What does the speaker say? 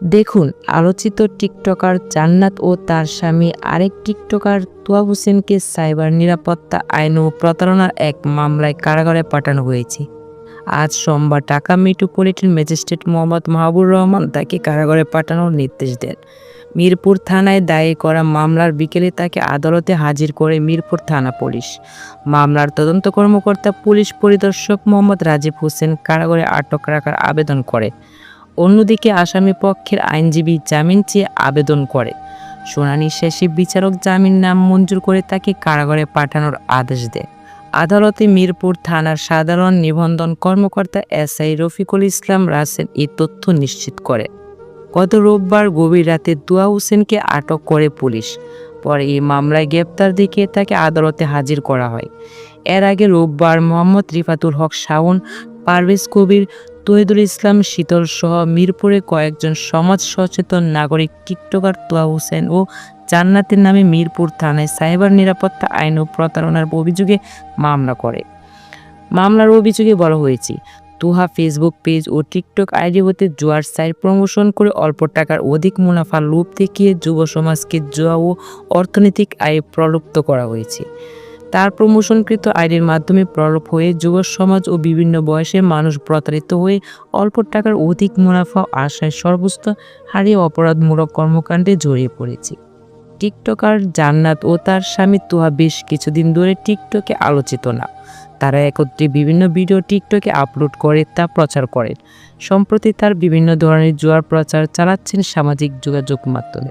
দেখুন, আলোচিত টিকটকার জান্নাত ও তার স্বামী আরেক টিকটকার তুয়া হোসেনকে সাইবার নিরাপত্তা আইন ও প্রতারণার এক মামলায় কারাগারে পাঠানো হয়েছে। আজ সোমবার ঢাকা মেট্রোপলিটন ম্যাজিস্ট্রেট মোহাম্মদ মাহবুর রহমান তাকে কারাগারে পাঠানোর নির্দেশ দেন। মিরপুর থানায় দায়ের করা মামলার বিকেলে তাকে আদালতে হাজির করে মিরপুর থানা পুলিশ। মামলার তদন্ত কর্মকর্তা পুলিশ পরিদর্শক মোহাম্মদ রাজীব হোসেন কারাগারে আটক রাখার আবেদন করে অন্যদিকে আসামি পক্ষের আইনজীবী জামিন চেয়ে আবেদন করে। শুনানি শেষে বিচারক জামিন নাম মঞ্জুর করে তাকে কারাগারে পাঠানোর আদেশ দেয় আদালতে মিরপুর থানার সাধারণ নিবন্ধন কর্মকর্তা এসআই রফিকুল ইসলাম রাসেল এই তথ্য নিশ্চিত করে। গত রোববার গভীর রাতে দুয়া হোসেনকে আটক করে পুলিশ। পরে এই মামলায় গ্রেপ্তার দেখিয়ে তাকে আদালতে হাজির করা হয়। এর আগে রোববার মোহাম্মদ রিফাতুল হক শাওন, পারভেজ কবির তহিদুল ইসলাম, শীতল সহ মিরপুরে কয়েকজন সমাজ সচেতন নাগরিক টিকটকার তোয়া হোসেন ও জান্নাতের নামে মিরপুর থানায় সাইবার নিরাপত্তা আইন ও প্রতারণার অভিযোগে মামলা করে। মামলার অভিযোগে বলা হয়েছে, তুহা ফেসবুক পেজ ও টিকটক আইডি হতে জুয়ার সাইট প্রমোশন করে অল্প টাকার অধিক মুনাফা লোভ দেখিয়ে যুব সমাজকে জুয়া ও অর্থনৈতিক আয়ে প্রলুপ্ত করা হয়েছে। তার প্রমোশনকৃত আইডির মাধ্যমে প্রলোভ হয়ে যুব সমাজ ও বিভিন্ন বয়সে মানুষ প্রতারিত হয়ে অল্প টাকার অধিক মুনাফা আশায় সর্বোচ্চ হারিয়ে অপরাধমূলক কর্মকাণ্ডে জড়িয়ে পড়েছে। টিকটকার জান্নাত ও তার স্বামী তুহা বেশ কিছুদিন ধরে টিকটকে আলোচিত না। তারা একত্রে বিভিন্ন ভিডিও টিকটকে আপলোড করে তা প্রচার করেন। সম্প্রতি তার বিভিন্ন ধরনের জুয়ার প্রচার চালাচ্ছেন সামাজিক যোগাযোগ মাধ্যমে।